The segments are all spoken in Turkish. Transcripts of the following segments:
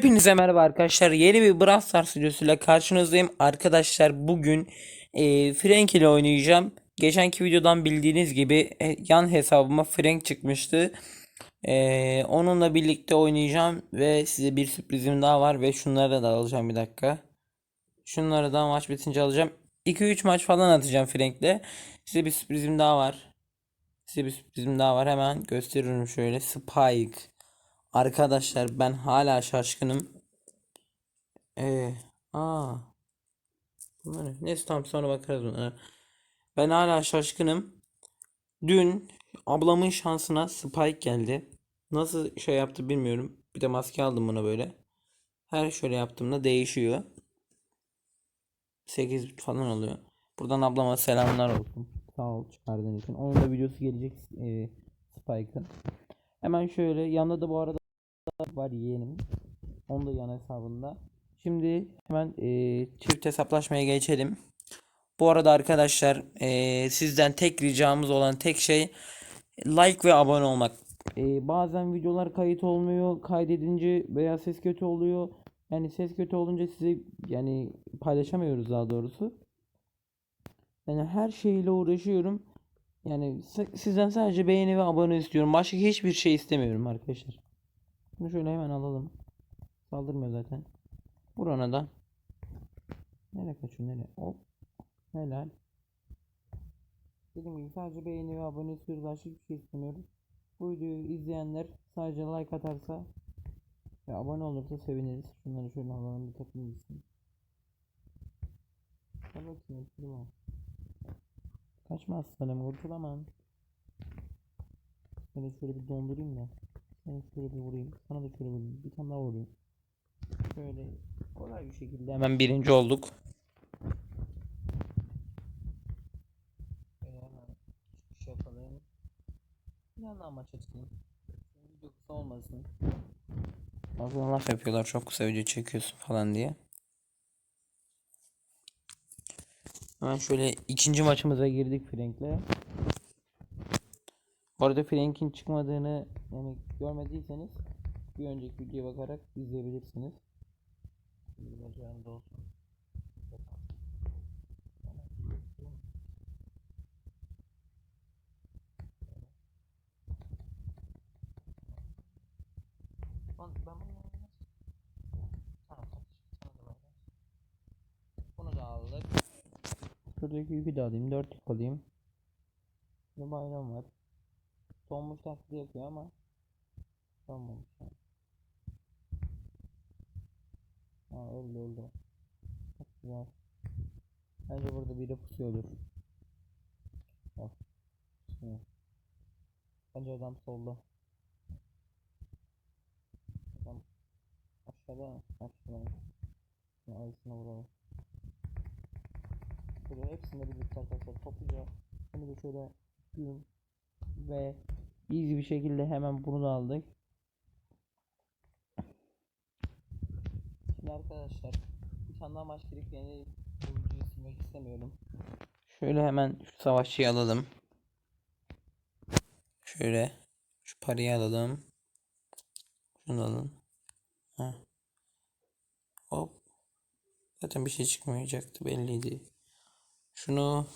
Hepinize merhaba arkadaşlar. Yeni bir Brawl Stars videosuyla karşınızdayım. Arkadaşlar bugün e, Frank ile oynayacağım. Geçenki videodan bildiğiniz gibi e, yan hesabıma Frank çıkmıştı. E, onunla birlikte oynayacağım ve size bir sürprizim daha var ve şunları da alacağım bir dakika. Şunları da maç bitince alacağım. 2-3 maç falan atacağım Frank'le. Size bir sürprizim daha var. Size bir sürprizim daha var. Hemen gösteriyorum şöyle. Spike. Arkadaşlar ben hala şaşkınım. Ee, aa. Bunlar ne? Neyse tamam sonra bakarız bunlara. Ben hala şaşkınım. Dün ablamın şansına Spike geldi. Nasıl şey yaptı bilmiyorum. Bir de maske aldım buna böyle. Her şöyle yaptığımda değişiyor. 8 falan oluyor. Buradan ablama selamlar olsun. Sağ ol çıkardığın için. Onun da videosu gelecek e, Spike'ın. Hemen şöyle yanında da bu arada var yeğenim. Onun da yan hesabında. Şimdi hemen e, çift hesaplaşmaya geçelim. Bu arada arkadaşlar e, sizden tek ricamız olan tek şey like ve abone olmak. E, bazen videolar kayıt olmuyor. Kaydedince veya ses kötü oluyor. Yani ses kötü olunca size yani paylaşamıyoruz daha doğrusu. Yani her şeyle uğraşıyorum. Yani si- sizden sadece beğeni ve abone istiyorum. Başka hiçbir şey istemiyorum arkadaşlar. Bunu şöyle hemen alalım. Saldırmıyor zaten. Vur ona da. Nereye kaçıyor nereye? Hop. Helal. Dediğim gibi sadece beğeni ve abone istiyoruz. Başka hiçbir şey istemiyoruz. Bu videoyu izleyenler sadece like atarsa ve abone olursa seviniriz. Şunları şöyle alalım bir takım gitsin. Bakayım kurtulma. Kaçma aslanım kurtulamam. Seni şöyle bir dondurayım da. Seni şöyle bir vurayım. Sana da şöyle vurayım. Bir tane daha vurayım. Şöyle kolay bir şekilde hemen birinci olduk. Şöyle hemen çıkış yapalım. Bir tane daha maça çıkayım. Video olmasın. Bazen laf yapıyorlar çok kısa video çekiyorsun falan diye. Hemen şöyle ikinci maçımıza girdik Frank'le. Bu arada Frank'in çıkmadığını yani görmediyseniz bir önceki videoya bakarak izleyebilirsiniz. Ben bunu Tamam. Bunu da aldık. Şuradaki yükü de alayım. 4 yük alayım. Bir bayram var. Donmuş taklidi yapıyor ama donmamış yani. Ha öldü öldü. Çok güzel. Bence burada biri pusuyordur. Bak. Pusuyor. Bence adam solda. Adam aşağıda? Aşağıda. Ya ayısına vuralım. Şöyle hepsini birlikte arkadaşlar topluca. Bunu da şöyle gün ve easy bir şekilde hemen bunu da aldık. Şimdi arkadaşlar bir tane daha maç yeni oyuncuyu silmek istemiyorum. Şöyle hemen şu savaşçıyı alalım. Şöyle şu parayı alalım. Şunu alalım. Heh. Hop. Zaten bir şey çıkmayacaktı belliydi. Şunu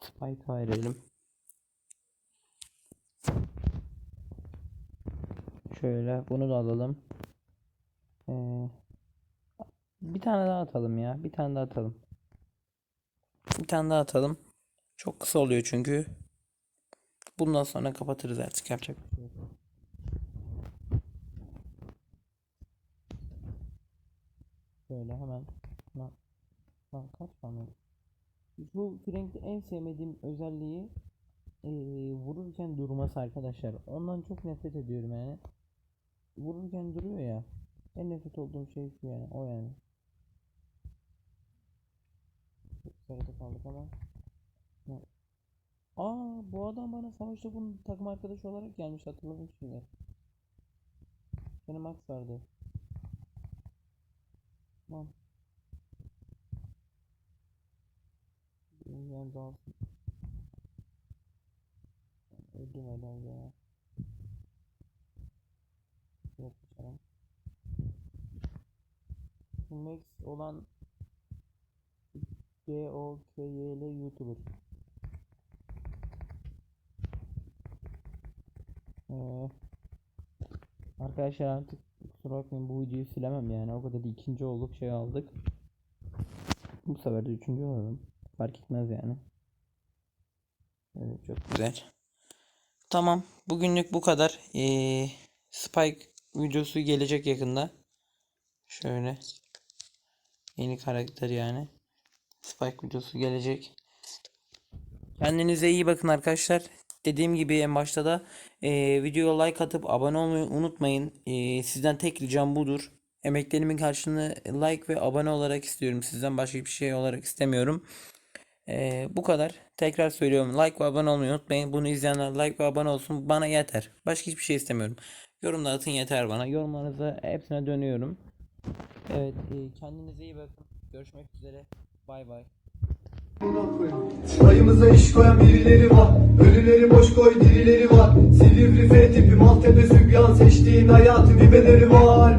Spike'a verelim. Şöyle bunu da alalım. Ee, bir tane daha atalım ya. Bir tane daha atalım. Bir tane daha atalım. Çok kısa oluyor çünkü. Bundan sonra kapatırız artık yapacak bir şey yok. Şöyle hemen. Lan, lan kaç tane? Bu Frank'te en sevmediğim özelliği eee, vururken durması arkadaşlar. Ondan çok nefret ediyorum yani. Vururken duruyor ya. En nefret olduğum şey şu yani. O yani. Sarıda kaldık ama. Aa bu adam bana savaşta bunun takım arkadaşı olarak gelmiş hatırladım şimdi. Benim Max vardı. Lan. Yani daha Öldüm helal ya. Yok canım. Max olan G-O-K-Y-L YouTuber. Ee, arkadaşlar artık kusura bakmayın bu videoyu silemem yani o kadar da ikinci olduk şey aldık. Bu sefer de üçüncü olalım. Fark etmez yani. Evet, çok güzel. Tamam. Bugünlük bu kadar. Ee, Spike videosu gelecek yakında. Şöyle. Yeni karakter yani. Spike videosu gelecek. Kendinize iyi bakın arkadaşlar. Dediğim gibi en başta da ee, videoya like atıp abone olmayı unutmayın. Ee, sizden tek ricam budur. Emeklerimin karşılığını like ve abone olarak istiyorum. Sizden başka bir şey olarak istemiyorum. Ee, bu kadar. Tekrar söylüyorum. Like ve abone olmayı unutmayın. Bunu izleyenler like ve abone olsun. Bana yeter. Başka hiçbir şey istemiyorum. Yorumlar atın yeter bana. Yorumlarınıza hepsine dönüyorum. Evet. e, kendinize iyi bakın. Görüşmek üzere. Bay bay. Çayımıza iş koyan birileri var Ölüleri boş koy dirileri var Silivri F tipi Maltepe sübyan Seçtiğin hayatı bir bedeli var